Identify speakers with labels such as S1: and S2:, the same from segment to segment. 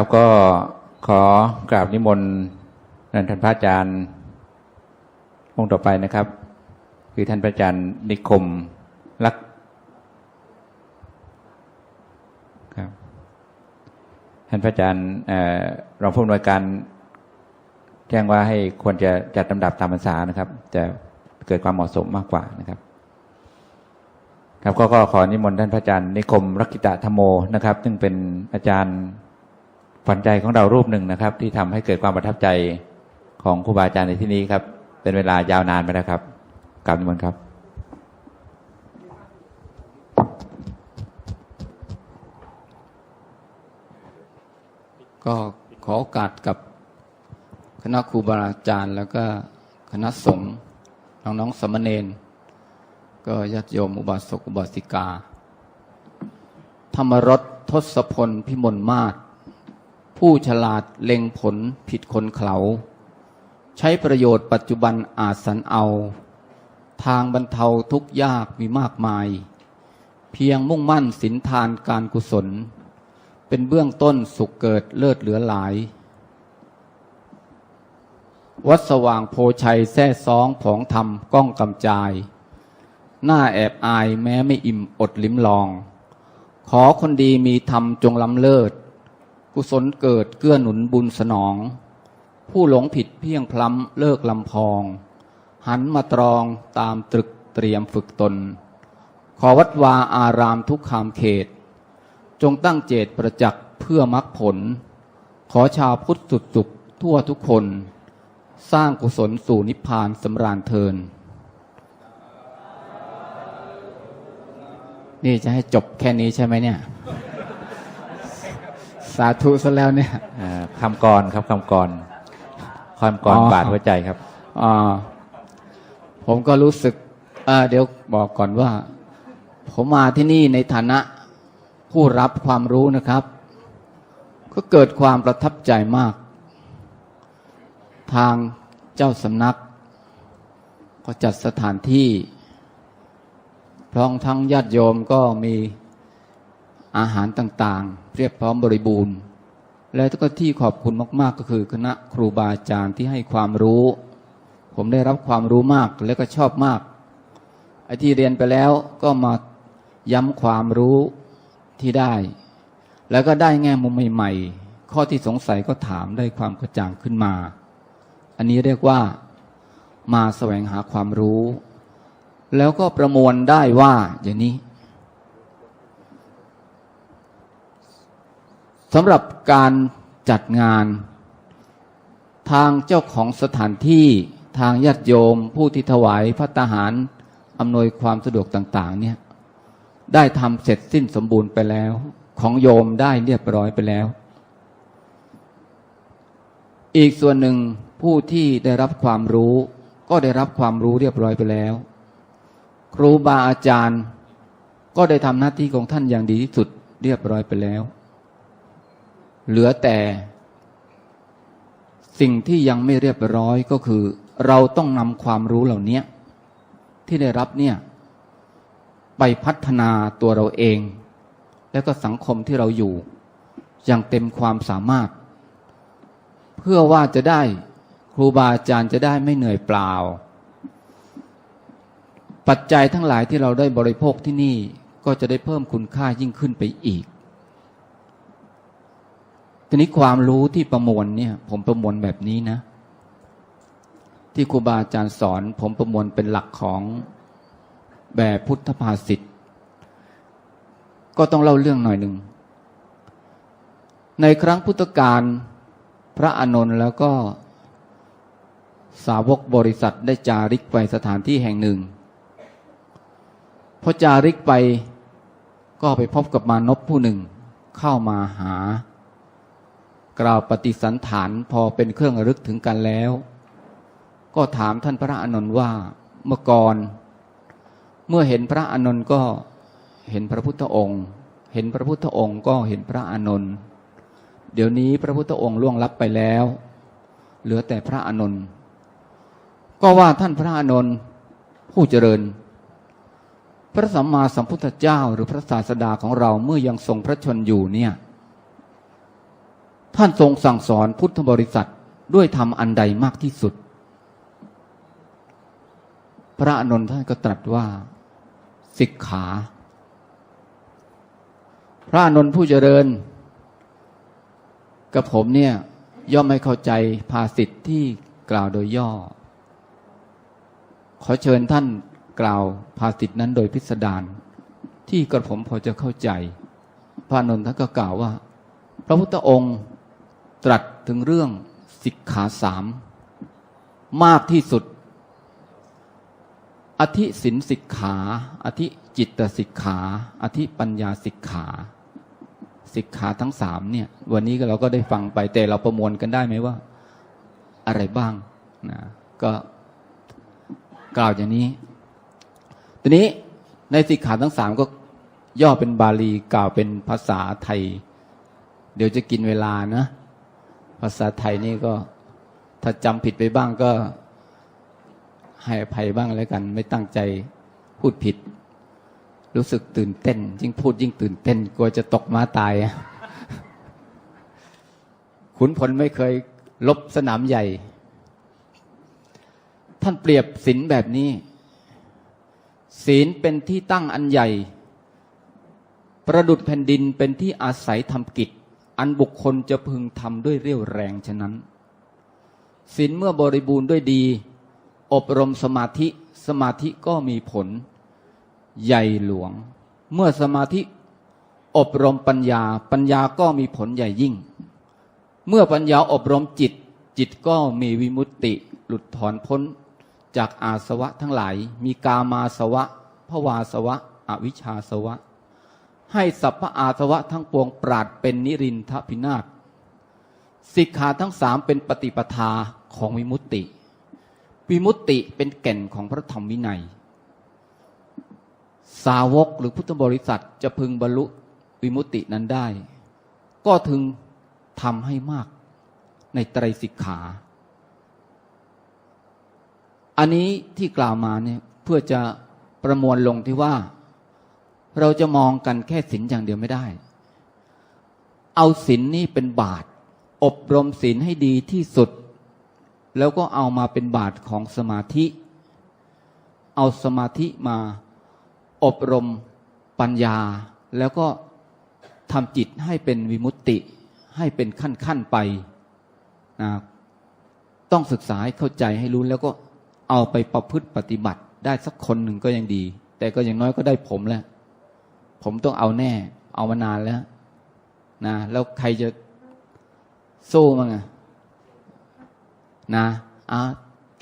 S1: ครับก็ขอกราบนิมนต์นันท่านพระอาจารย์องค์ต่อไปนะครับ คือท่านพระอาจารย์นิคมรักครับท่านพระอาจารย์รองผู้อำนวยการแจ้งว่าให้ควรจะจัดลำดับตามพรรษานะครับ จะเกิดความเหมาะสมมากกว่านะครับครับก็ขอนิมนต์ท่านพระอาจารย์นิคมรักกิตะธโมนะครับ ซึ่งเป็นอาจารย์ ฝันใจของเรารูปหนึ่งนะครับ ที่ทำให้เกิดความประทับใจของครูบาอาจารย์ในที่นี้ครับ เป็นเวลายาวนานไปแล้วครับกราบนิมนต์ครับ
S2: ก็ขอโอกาสกับคณะครูบาอาจารย์ แล้วก็คณะสงฆ์น้องๆสามเณรก็ญาติโยมอุบาสกอุบาสิกา ธรรมรสทศพลพิมลมาศ ผู้ฉลาดเล็งผลผิดคนเขา ใช้ประโยชน์ปัจจุบันอาจสันเอา ทางบรรเทาทุกยากมีมากมาย เพียงมุ่งมั่นสินทานการกุศล เป็นเบื้องต้นสุขเกิดเลิศเหลือหลาย วัดสว่างโพชัยแท้ซองผองธรรมก้องกำจาย หน้าแอบอายแม้ไม่อิ่มอดลิ้มลอง ขอคนดีมีธรรมจงล้ำเลิศ กุศลเกิดเกื้อหนุนบุญสนอง ผู้หลงผิดเพียงพล้ำเลิกลำพอง หันมาตรองตามตรึกเตรียมฝึกตน ขอวัดวาอารามทุกขามเขต จงตั้งเจตประจักษ์เพื่อมรรคผล ขอชาวพุทธสุดสุขทั่วทุกคน สร้างกุศลสู่นิพพานสำราญเทินนี่จะให้จบแค่นี้ใช่ไหมเนี่ย สาธุซะแล้วเนี่ย
S1: เอ่อคำกรครับคำกรคำกร
S2: อ๋อ
S1: บาดหัวใจครับ
S2: อ่าผมก็รู้สึกเอ่อเดี๋ยวบอกก่อนว่า ผมมาที่นี่ในฐานะผู้รับความรู้นะครับ ก็เกิดความประทับใจมาก ทางเจ้าสำนัก ก็จัดสถานที่พร้อมทั้งญาติโยมก็มี อาหารต่างๆ เรียบพร้อมบริบูรณ์ และก็ที่ขอบคุณมาก ๆ ก็คือคณะครูบาอาจารย์ที่ให้ความรู้ ผมได้รับความรู้มากและก็ชอบมากไอ้ที่เรียนไปแล้วก็มาย้ำความรู้ที่ได้ แล้วก็ได้แง่มุมใหม่ๆ ข้อที่สงสัยก็ถามได้ความกระจ่างขึ้นมา อันนี้เรียกว่ามาแสวงหาความรู้ แล้วก็ประมวลได้ว่าอย่างนี้ สำหรับการจัดงาน ทางเจ้าของสถานที่ทางญาติโยม ผู้ที่ถวายพระตาหารอำนวยความสะดวกต่าง ๆ เนี่ย ได้ทำเสร็จสิ้นสมบูรณ์ไปแล้ว ของโยมได้เรียบร้อยไปแล้ว อีกส่วนหนึ่งผู้ที่ได้รับความรู้ ก็ได้รับความรู้เรียบร้อยไปแล้ว ครูบาอาจารย์ ก็ได้ทำหน้าที่ของท่านอย่างดีที่สุดเรียบร้อยไปแล้ว เหลือแต่ สิ่งที่ยังไม่เรียบร้อยก็คือ เราต้องนำความรู้เหล่านี้ที่ได้รับเนี่ย ไปพัฒนาตัวเราเอง แล้วก็สังคมที่เราอยู่ อย่างเต็มความสามารถ เพื่อว่าจะได้ครูบาอาจารย์จะได้ไม่เหนื่อยเปล่า ปัจจัยทั้งหลายที่เราได้บริโภคที่นี่ก็จะได้เพิ่มคุณค่ายิ่งขึ้นไปอีก ทีนี้ความรู้ที่ประมวลเนี่ย ผมประมวลแบบนี้นะ ที่ครูบาอาจารย์สอน ผมประมวลเป็นหลักของแบบพุทธภาษิตก็ต้องเล่าเรื่องหน่อยหนึ่ง ในครั้งพุทธกาลพระอานนท์แล้วก็สาวกบริษัทได้จาริกไปสถานที่แห่งหนึ่ง พอจาริกไปก็ไปพบกับมานพผู้หนึ่ง เข้ามาหา กล่าวปฏิสันฐานพอเป็นเครื่องระลึกถึงกันแล้ว ก็ถามท่านพระอานนท์ว่าเมื่อก่อน เมื่อเห็นพระอานนท์ก็เห็นพระพุทธองค์ เห็นพระพุทธองค์ก็เห็นพระอานนท์เดี๋ยวนี้พระพุทธองค์ล่วงลับไปแล้ว เหลือแต่พระอานนท์ก็ว่าท่านพระอานนท์ผู้เจริญ พระสัมมาสัมพุทธเจ้าหรือพระศาสดาของเราเมื่อยังทรงพระชนอยู่เนี่ย ท่านทรงสั่งสอนพุทธบริษัทด้วยธรรมอันใดมากที่สุด พระอนนท์ท่านก็ตรัสว่าสิกขา พระอนนท์ผู้เจริญ กับผมเนี่ยย่อมไม่เข้าใจภาษิตที่กล่าวโดยย่อ ขอเชิญท่านกล่าวภาษิตนั้นโดยพิสดารที่กระผมพอจะเข้าใจ พระอนนท์ท่านก็กล่าวว่า พระพุทธองค์ ตรัสถึงเรื่องสิกขาสามมากที่สุด อธิสินสิกขา อธิจิตสิกขา อธิปัญญาสิกขา สิกขาทั้งสามเนี่ย วันนี้เราก็ได้ฟังไปแต่เราประมวลกันได้ไหมว่า อะไรบ้างนะก็กล่าวอย่างนี้ ทีนี้ในสิกขาทั้งสามก็ย่อเป็นบาลีกล่าวเป็นภาษาไทย เดี๋ยวจะกินเวลานะ ภาษาไทยนี่ก็ถ้าจำผิดไปบ้างก็ ให้อภัยบ้างแล้วกัน ไม่ตั้งใจพูดผิด รู้สึกตื่นเต้น ยิ่งพูดยิ่งตื่นเต้นกลัวจะตกม้าตายขุนพลไม่เคยลบสนามใหญ่ ท่านเปรียบศีลแบบนี้ ศีลเป็นที่ตั้งอันใหญ่ ประดุดแผ่นดินเป็นที่อาศัยทำกิจ อันบุคคลจะพึงทำด้วยเรี่ยวแรงฉะนั้นศีลเมื่อบริบูรณ์ด้วยดี อบรมสมาธิสมาธิก็มีผล ใหญ่หลวง เมื่อสมาธิอบรมปัญญา ปัญญาก็มีผลใหญ่ยิ่ง เมื่อปัญญาอบรมจิต จิตก็มีวิมุตติ หลุดถอนพ้น จากอาสวะทั้งหลาย มีกามาสวะภวาสวะ อวิชชาสวะ ให้สัพพะอาสวะทั้งปวงปราดเป็นนิรินทพินาศสิกขาทั้งสามเป็นปฏิปทาของวิมุตติ วิมุตติเป็นแก่นของพระธรรมวินัย สาวกหรือพุทธบริษัทจะพึงบรรลุวิมุตตินั้นได้ ก็ถึงทำให้มากในไตรสิกขา อันนี้ที่กล่าวมาเนี่ยเพื่อจะประมวลลงที่ว่า เราจะมองกันแค่ศีลอย่างเดียวไม่ได้ เอาศีลนนี่เป็นบาทอบรมศีลให้ดีที่สุด แล้วก็เอามาเป็นบาทของสมาธิ เอาสมาธิมาอบรมปัญญา แล้วก็ทำจิตให้เป็นวิมุตติ ให้เป็นขั้นขั้นไปนะต้องศึกษาให้เข้าใจให้รู้แล้วก็เอาไปประพฤติปฏิบัติได้สักคนหนึ่งก็ยังดี แต่ก็อย่างน้อยก็ได้ผมแล้ว ผมต้องเอาแน่ เอามานานแล้วนะแล้วใครจะสู้มั้งอะนะอะ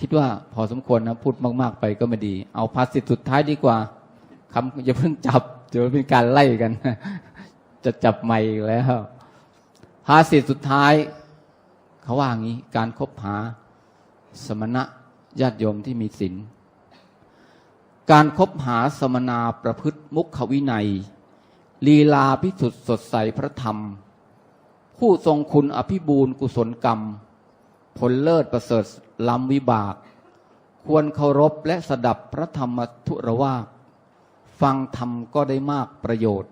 S2: คิดว่าพอสมควรนะพูดมาก ๆ ไปก็ไม่ดี เอาภาษิตสุดท้ายดีกว่าคำอย่าเพิ่งจับเดี๋ยวเป็นการไล่กัน จะจับไม่อีกแล้วภาษิตสุดท้าย เขาว่างี้ การคบหาสมณะญาติโยมที่มีศีล การคบหาสมณาประพฤติมุขวินัย ลีลาพิสุทธิ์สดใสพระธรรม ผู้ทรงคุณอภิบูรณ์กุศลกรรม ผลเลิศประเสริฐล้ำวิบาก ควรเคารพและสดับพระธรรมทุรวาฟังธรรมก็ได้มากประโยชน์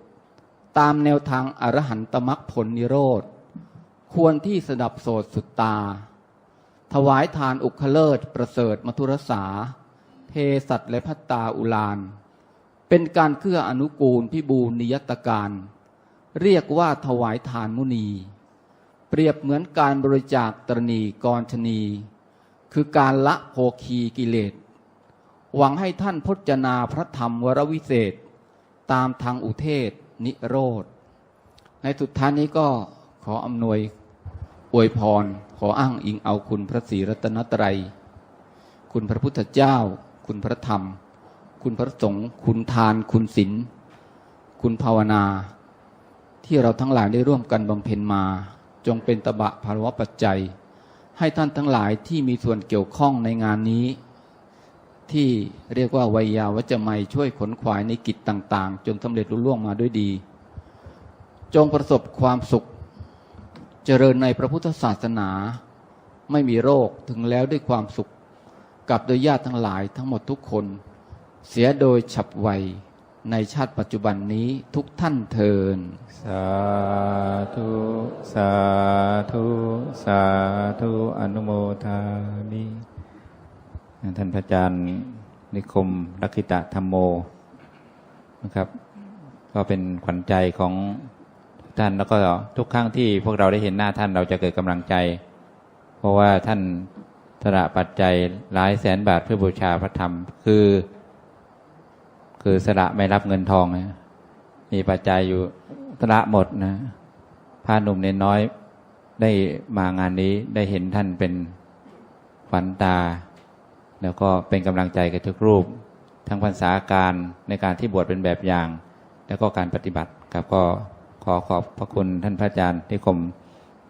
S2: ตามแนวทางอรหันตมรรคผลนิโรธ ควรที่สดับโสดสุดตา ถวายทานอุคเลิศประเสริฐมทุรสา เพสัตและพัตตาอุลาน เป็นการเคื่ออนุกูลพิบูลนิยตการ เรียกว่าถวายทานมุนี เปรียบเหมือนการบริจาคตรณีกรชนี คือการละโภคีกิเลส หวังให้ท่านพจนาพระธรรมวรวิเศษ ตามทางอุเทศนิโรธ ในสุดท้ายนี้ก็ขออำนวยอวยพร ขออ้างอิงเอาคุณพระศรีรัตนตรัย คุณพระพุทธเจ้า คุณพระธรรม คุณพระสงฆ์คุณทาน คุณศีลคุณภาวนา ที่เราทั้งหลายได้ร่วมกันบำเพ็ญมา จงเป็นตบะภารวะปัจจัย ให้ท่านทั้งหลายที่มีส่วนเกี่ยวข้องในงานนี้ ที่เรียกว่าวัยยาวัจจะไม่ช่วยขนขวายในกิจต่าง ๆ จนสำเร็จรุ่ล่วงมาด้วยดี จงประสบความสุข เจริญในพระพุทธศาสนาไม่มีโรคถึงแล้วด้วยความสุข กับโดยญาติทั้งหลายทั้งหมดทุกคน เสียโดยฉับไวในชาติปัจจุบันนี้ทุกท่านเทิน
S1: สาธุ สาธุ สาธุ อนุโมทามิท่านพระอาจารย์นิคมลักขิตะธรรมโมนะครับ ก็เป็นขวัญใจของท่านแล้วก็ทุกครั้งที่พวกเราได้เห็นหน้าท่านเราจะเกิดกำลังใจ เพราะว่าท่าน สละปัจจัยหลายแสนบาทเพื่อบูชาพระธรรม คือ คือสละไม่รับเงินทองนะมีปัจจัยอยู่สละหมดนะพาหนุ่มเนนน้อยได้มางานนี้ได้เห็นท่านเป็นขวัญตา แล้วก็เป็นกำลังใจกับทุกรูป ทั้งภาษาการในการที่บวชเป็นแบบอย่าง แล้วก็การปฏิบัติครับก็ขอขอบพระคุณท่านพระอาจารย์ที่คม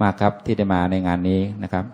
S1: มากครับที่ได้มาในงานนี้นะครับ